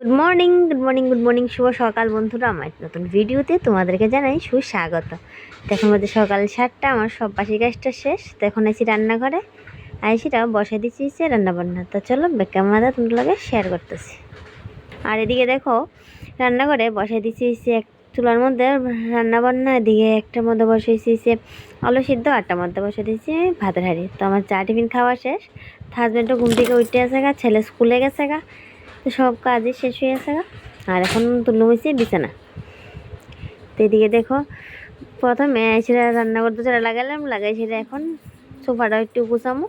Good morning good morning good morning শুভ সকাল বন্ধুরা। আমার নতুন ভিডিওতে তোমাদেরকে জানাই সুস্বাগত। এখন মধ্যে সকাল সাতটা, আমার সব বাসি কাজটা শেষ। তো এখন আছি রান্নাঘরে আইসিটা বসাই দিচ্ছি হচ্ছে রান্নাবান্না। তো চলো ক্যামেরা তোমাদের লাগে শেয়ার করতেছি। আর এদিকে দেখো, রান্নাঘরে বসাই দিচ্ছি হচ্ছে এক চুলার মধ্যে রান্নাবান্না, এদিকে একটার মধ্যে বসেছি হচ্ছে আলু সিদ্ধ আটটার মধ্যে বসে দিচ্ছি ভাতের হাঁড়ি। তো আমার চা, টিফিন খাওয়া শেষ। হাজব্যান্ডও ঘুম থেকে উঠে আসে গা, ছেলে স্কুলে গেছে গা। তো সব কাজই শেষ হয়ে গেছে। আর এখন তুলো হয়েছে, বিছানা। তো এদিকে দেখো, প্রথমে সেটা রান্না করতে সেটা লাগালাম, লাগাই সেটা এখন সোফাটা একটু গুছামো।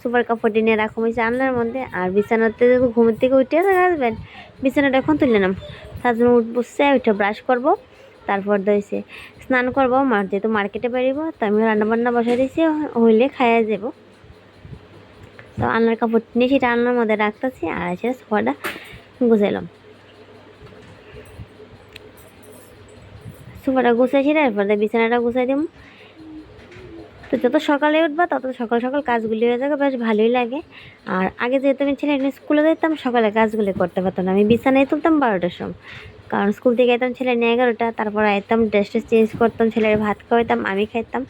সোফার কাপড়টি নিয়ে রাখো হয়েছে আনলার মধ্যে, আর বিছানাতে ঘুমের থেকে উঠে আসে হাজব্যান্ড বিছানাটা এখন তুলে নাম হাজব্যান্ড উঠ বসছে ওইটা ব্রাশ করব, তারপর দইছে স্নান করব। মার যেহেতু মার্কেটে বেরিব, তো আমি রান্না বান্না বসাই দিয়েছি, হইলে খাইয়া যাব তো আলনার কাপড় নিয়ে সেটা আলনার মধ্যে রাখতেছি আর সেটা সোফাটা গুছাইলাম। সোফাটা সেটা এরপর বিছানাটা গুছাই দিব তো যত সকালে উঠবা তত সকাল সকাল কাজগুলি হয়ে যাবে, বেশ ভালোই লাগে। আর আগে যেহেতু আমি ছেলে নিয়ে স্কুলে যেতাম, সকালে কাজগুলি করতে পারতাম না। আমি বিছানায় তুলতাম বারোটার সময়। কারণ স্কুল থেকে যেতাম ছেলে নিয়ে এগারোটা, তারপর আইতাম ড্রেস ট্রেস চেঞ্জ করতাম, ছেলের ভাত খাওয়াইতাম, আমি খাইতাম।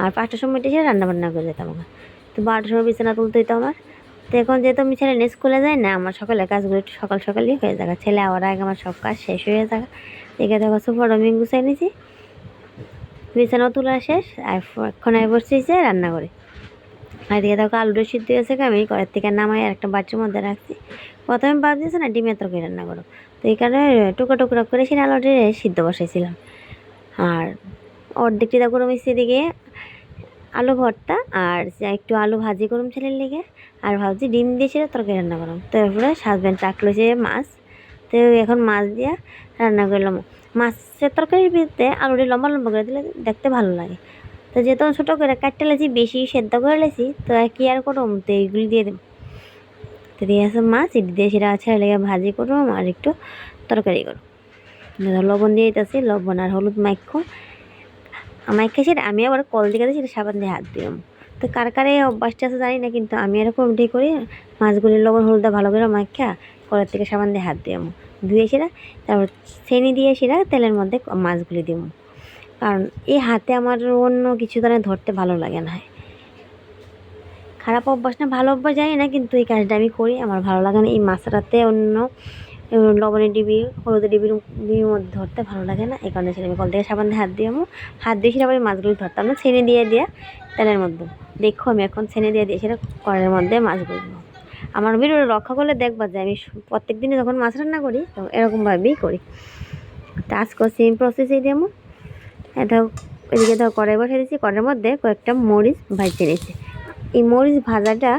আর পাঁচটার সময় এসে রান্না বান্না করে যেতাম আমার। তো বারোটার সময় বিছানা তুলতে হইতো আমার। তো এখন যেহেতু আমি ছেলে নিয়ে স্কুলে যাই না, আমার সকালে কাজগুলো একটু সকাল সকালই হয়ে যাবে। ছেলে আওয়ার আগে আমার সব কাজ শেষ হয়ে যাবে। দেখে দেখো সুপার আমি গুছাই নিয়েছি বিছানাও তোলা শেষ, আর এখন বসছি যে রান্না করে। আর এদিকে দেখো আলুটা সিদ্ধ হয়েছে আমি কড়ার থেকে নামাই আর একটা বাচ্চার মধ্যে রাখছি। প্রথমে ভাবতেছে না, ডিমের তরকারি রান্না করো। তো এই কারণে টুকরো টুকরো করে সেই আলুটি সিদ্ধ বসাইছিলাম। আর অর্ধেকটি দেখো আমি সেদিকে আলু ভর্তা আর একটু আলু ভাজি করুম ছেলের লেগে। আর ভাবছি ডিম দিয়ে সেটা তরকারি রান্না করলাম তো এরপরে হাজব্যান্ড রাখল যে মাছ। তো এখন মাছ দিয়ে রান্না করলাম মাছের তরকারির ভিতরে আলুটি লম্বা লম্বা করে দিলে দেখতে ভালো লাগে। তো যেহেতু ছোটো করে কাটতে লেছি, বেশি সেদ্ধ করে লেছি, তো কি আর করুম? তো এইগুলি দিয়ে দেব তো দিয়ে আসে মাছ, এটি দিয়ে সেটা ছেলে লেগে ভাজি করুম আর একটু তরকারি করুম। লবণ দিয়ে দিতেছি, লবণ আর হলুদ মাইখো আমায় খেয়েছে আমি আবার কল দিকে সেটা সাবান দিয়ে হাত দিলাম। তো কার কারে অভ্যাসটা আছে জানি না, কিন্তু আমি এরকম দিয়ে করি মাছগুলির লবণ, হলুদটা ভালো করে মাখা কলের থেকে সাবান দিয়ে হাত দিলাম। ধুয়ে সেটা, তারপর চেনি দিয়ে সেটা তেলের মধ্যে মাছগুলি দিব কারণ এই হাতে আমার অন্য কিছু ধরনের ধরতে ভালো লাগে না। খারাপ অভ্যাস না, ভালো অভ্যাস জানি না, কিন্তু এই কাজটা আমি করি, আমার ভালো লাগে না। এই মাছটাতে অন্য লবণের ডিবি, হলুদের ডিবির ডিবির মধ্যে ধরতে ভালো লাগে না, এই কারণে সেটা আমি কল থেকে সাবান দিয়ে হাত দিয়ে আমো। হাত দিয়ে সেটা মাছগুলো ধরতাম না, ছেনে দিয়ে দিয়ে তেলের মধ্যে। দেখো আমি এখন ছেনে দিয়ে দিয়ে সেটা কড়ের মধ্যে মাছগুলো আমার ভিডিও রক্ষা করলে দেখবা যে আমি প্রত্যেক দিনে যখন মাছ রান্না করি, তখন এরকমভাবেই করি। তো আজকে সেম প্রসেসেই দেবো এটা এদিকে ধর কড়াই বসে দিয়েছি, কড়াইয়ের মধ্যে কয়েকটা মরিচ ভাজতে নিয়েছি। এই মরিচ ভাজাটা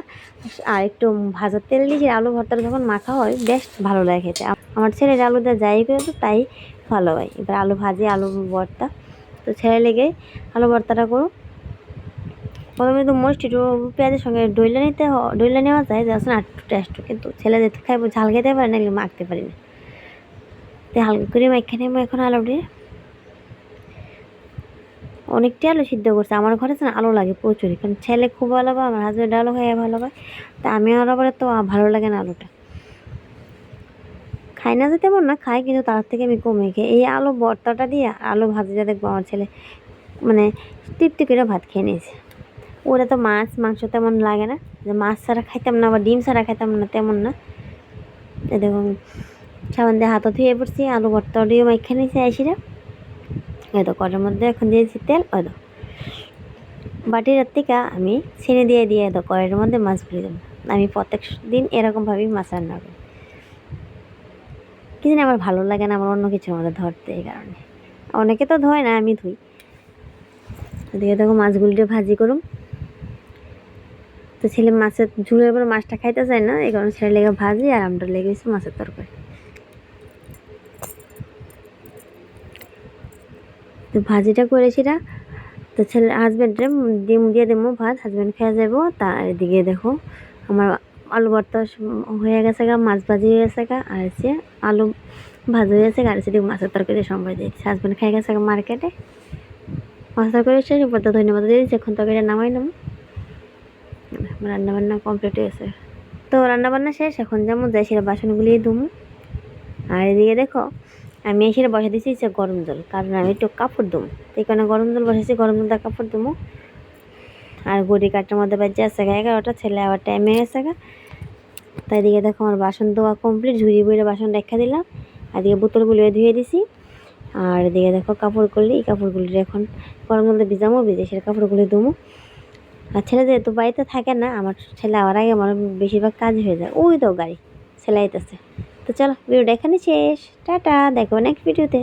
আর একটু ভাজার তেল দিয়ে আলু ভর্তাটা যখন মাখা হয়, বেশ ভালো লাগে খেতে। আমার ছেলের আলুটা যাই করে তো তাই ভালো হয়। এবার আলু ভাজি, আলু ভর্তা। তো ছেলে লেগে আলু ভর্তাটা করো প্রথমে তো মরিচ, একটু পেঁয়াজের সঙ্গে ডইলে নিতে ডইলে নেওয়া যায় যে আসলে একটু টেস্ট কিন্তু ছেলে যেতে খাইবো, ঝাল খেতে পারে না মাখতে পারি না। তো হালকা করে মাখা নেব এখন আলুটি। অনেকটাই আলু সিদ্ধ করছে। আমার ঘরে না আলু লাগে প্রচুর কারণ ছেলে খুব ভালো পায় আমার হাজব্যান্ড আলু খাই ভালো পায় তা আমি আর আবার তো ভালো লাগে না আলুটা। খাই না যে তেমন না, খাই কিন্তু তার থেকে আমি কমে খাই এই আলু ভর্তাটা দিয়ে আলু ভাজিটা দেখব আমার ছেলে মানে তৃপ্তি করে ভাত খেয়ে নিয়েছে। ওরা তো মাছ, মাংস তেমন লাগে না। যে মাছ ছাড়া খাইতাম না বা ডিম ছাড়া খাইতাম না, তেমন না। দেখুন সাবান দিয়ে হাতও ধুয়ে পড়ছি, আলু ভর্তা দিয়ে মাইখা নিয়েছি আইসিরা। ওই তো কটার মধ্যে এখন দিয়েছি তেল, ওই বাটির থেকে আমি ছেনে দিয়ে দিয়ে তো কড়াইয়ের মধ্যে মাছ ভরে দেবো। আমি প্রত্যেক দিন এরকমভাবেই মাছ রান্না করি। কি জানি আমার ভালো লাগে না, আমার অন্য কিছুর মধ্যে ধরতে এই কারণে। অনেকে তো ধোয় না, আমি ধুই। এদিকে দেখো, মাছগুলিটা ভাজি করুম। তো ছেলে মাছের ঝুলের পরে মাছটা খাইতে চায় না, এই কারণে ছেলে লেগে ভাজি আর আমরা লেগে গেছি মাছের তরকারি। তো ভাজিটা করেছি না তো ছেলে হাজব্যান্ডে ডিম দিয়ে দেবো ভাত হাজব্যান্ড খেয়ে যাব। তার এদিকে দেখো আমার আলু ভর্তা হয়ে গেছে গা, মাছ ভাজি হয়ে গেছে গা, আর হচ্ছে আলু ভাজি হয়ে গেছে গা, আর সেদিকে মাছের তরকারি সম্ভব দিয়েছি হাজব্যান্ড খেয়ে গেছে গা মার্কেটে মাছ তরকারি শেষ উপর তো ধন্যবাদ দিয়ে দিচ্ছি, এখন তরকারিটা নামাই নেব। রান্না বান্না কমপ্লিট হয়েছে তো রান্না বান্না শেষ, এখন যেমন যাই সেটা বাসনগুলি ধুমু। আর এদিকে দেখো আমি এসে বসে দিয়েছি হচ্ছে গরম জল। কারণ আমি একটু কাপড় দুমো এই কারণে গরম জল বসেছি গরম জল দিয়ে কাপড় দুমো আর গড়ি কাটার মধ্যে বাজে আছে গা এগারোটা, ছেলে আবার টাইমে গেছে গা। তাই দিকে দেখো আমার বাসন ধোয়া কমপ্লিট ঝুড়ি বুড়ে বাসন রেখা দিলাম। আর দিকে বোতলগুলো ধুয়ে দিছি। আর এদিকে দেখো কাপড় করলে এই কাপড়গুলি এখন গরম মধ্যে ভিজামো, ভিজে সে কাপড়গুলি ধুমো। আর ছেলে যেহেতু বাড়িতে থাকে না, আমার ছেলে আবার আগে আমার বেশিরভাগ কাজ হয়ে যায়। ওই তো গাড়ি ছেলে আইতেছে তো চলো ভিডিওটা এখানে শেষ। টাটা দেখো নেক্সট ভিডিওতে